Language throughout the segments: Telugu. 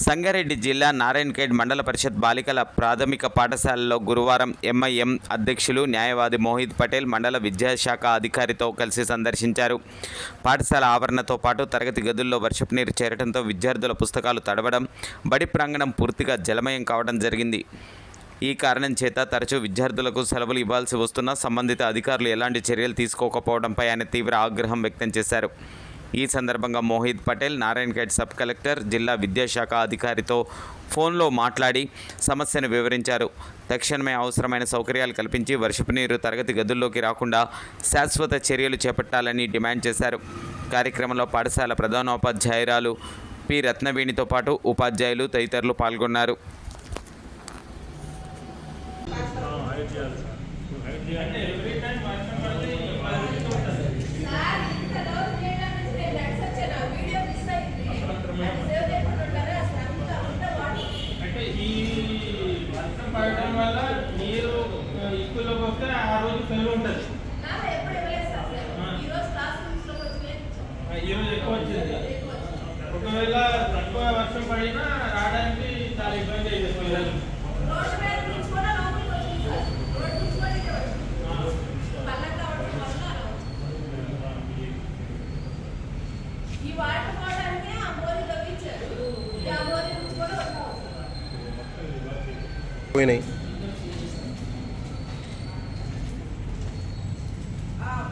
సంగారెడ్డి జిల్లా నారాయణఖేడ్ మండల పరిషత్ బాలికల ప్రాథమిక పాఠశాలలో గురువారం ఎంఐఎం అధ్యక్షులు న్యాయవాది మోహిత్ పటేల్ మండల విద్యాశాఖ అధికారితో కలిసి సందర్శించారు. పాఠశాల ఆవరణతో పాటు తరగతి గదుల్లో వర్షపు నీరు చేరడంతో విద్యార్థుల పుస్తకాలు తడవడం బడి ప్రాంగణం పూర్తిగా జలమయం కావడం జరిగింది. ఈ కారణం చేత తరచూ విద్యార్థులకు సెలవులు ఇవ్వాల్సి వస్తున్నా సంబంధిత అధికారులు ఎలాంటి చర్యలు తీసుకోకపోవడంపై ఆయన తీవ్ర ఆగ్రహం వ్యక్తం చేశారు. ఈ సందర్భంగా మోహిత్ పటేల్ నారాయణఖేడ్ సబ్ కలెక్టర్ జిల్లా విద్యాశాఖ అధికారితో ఫోన్లో మాట్లాడి సమస్యను వివరించారు. తక్షణమే అవసరమైన సౌకర్యాలు కల్పించి వర్షపు నీరు తరగతి గదుల్లోకి రాకుండా శాశ్వత చర్యలు చేపట్టాలని డిమాండ్ చేశారు. కార్యక్రమంలో పాఠశాల ప్రధానోపాధ్యాయురాలు పి. రత్నవేణితో పాటు ఉపాధ్యాయులు తదితరులు పాల్గొన్నారు. అంటే పడటం వల్ల నీరు ఎక్కువలోకి వస్తే ఆ రోజు సెలవు ఉంటుంది. ఆ, ఈ రోజు ఎక్కువ వచ్చింది. ఒకవేళ తక్కువ వర్షం పడినా రావడానికి చాలా ఇబ్బంది అయింది పిల్లలు. ఈ వాటర్ పోవడానికే ఆ బోరి తవ్వించారు ఈ ఆ బోరి నుంచి కూడా వస్తాం పోయినాయి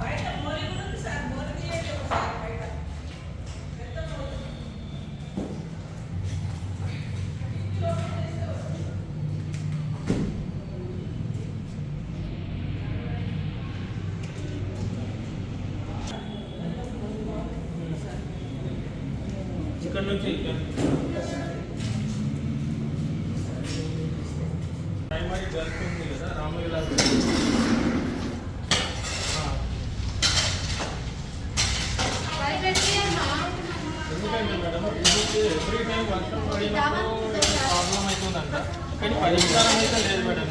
బయట బోరి కూడా ప్రైమరీ గర్ల్స్ ఉంది కదా రామగిలా ఎందుకంటే మేడం? ఇది ఎవ్రీ టైం వర్షం పడినప్పుడు ప్రాబ్లం అవుతుందంట. కానీ పరిష్కారం అయితే లేదు మేడం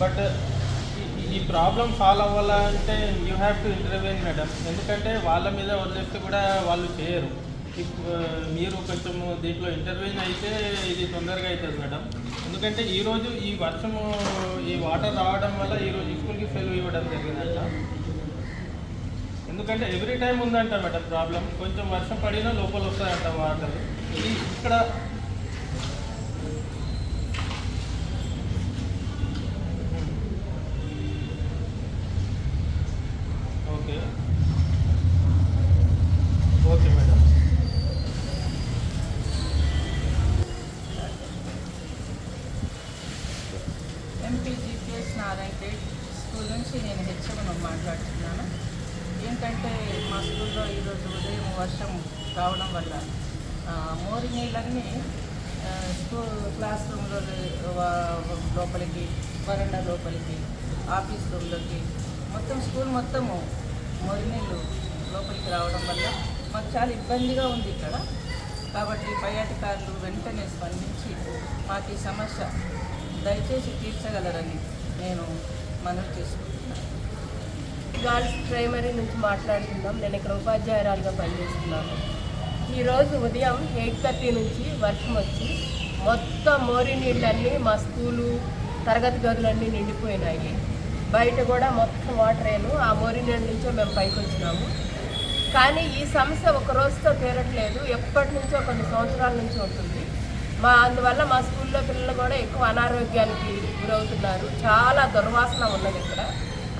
బట్ ఈ- ప్రాబ్లం సాల్వ్ అవ్వాలంటే you have to intervene madam ఎందుకంటే వాళ్ళ మీద వదిలేస్తే కూడా వాళ్ళు చేయరు. Uh, మీరు కొంచెం దీంట్లో ఇంటర్వ్యూన్ అయితే ఇది తొందరగా అవుతుంది మేడం ఎందుకంటే ఈరోజు ఈ వర్షము ఈ వాటర్ రావడం వల్ల ఈరోజు స్కూల్కి ఫెయిల్ ఇవ్వడం జరిగిందంట. ఎందుకంటే ఎవ్రీ టైం ఉందంట మేడం ప్రాబ్లం కొంచెం వర్షం పడినా లోపల వస్తాయంట వాటర్ ఇది ఇక్కడ నుంచి నేను హెచ్ఎం మాట్లాడుతున్నాను. ఏంటంటే మా స్కూల్లో ఈరోజు ఉదయం వర్షం రావడం వల్ల మోరి నీళ్ళన్నీ స్కూల్ క్లాస్ రూమ్లో లోపలికి వరండా లోపలికి ఆఫీస్ రూమ్లోకి మొత్తం స్కూల్ మొత్తము మోరి నీళ్ళు లోపలికి రావడం వల్ల మాకు చాలా ఇబ్బందిగా ఉంది ఇక్కడ. కాబట్టి పై అధికారులు వెంటనే స్పందించి మాకు ఈ సమస్య దయచేసి తీర్చగలరని నేను మనవి చేసుకుంటున్నాను. గర్ల్స్ ప్రైమరీ నుంచి మాట్లాడుతున్నాం నేను ఇక్కడ ఉపాధ్యాయురాలుగా పనిచేస్తున్నాను. ఈరోజు ఉదయం ఎయిట్ థర్టీ నుంచి వర్షం వచ్చి మొత్తం మోరి నీళ్ళన్నీ మా స్కూలు తరగతి గదులన్నీ నిండిపోయినాయి. బయట కూడా మొత్తం వాటర్ వాటరేను ఆ మోరి నీళ్ళ నుంచో మేము పైకి వచ్చినాము. కానీ ఈ సమస్య ఒక రోజుతో తీరట్లేదు. ఎప్పటి నుంచో కొన్ని సంవత్సరాల నుంచి ఉంటుంది. మా అందువల్ల మా స్కూల్లో పిల్లలు కూడా ఎక్కువ అనారోగ్యానికి గురవుతున్నారు. చాలా దుర్వాసన ఉన్నది ఇక్కడ.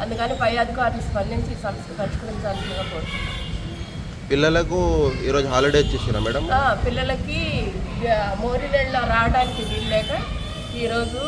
అందుకని పై అధికారులు స్పందించి ఈ సమస్య పరిష్కరించాల్సిందిగా కోరుతున్నాను పిల్లలకు ఈరోజు హాలిడే ఇచ్చేసిరా మేడం? పిల్లలకి ఆ, మోరి నీళ్ళ రావడానికి వీలు లేక ఈరోజు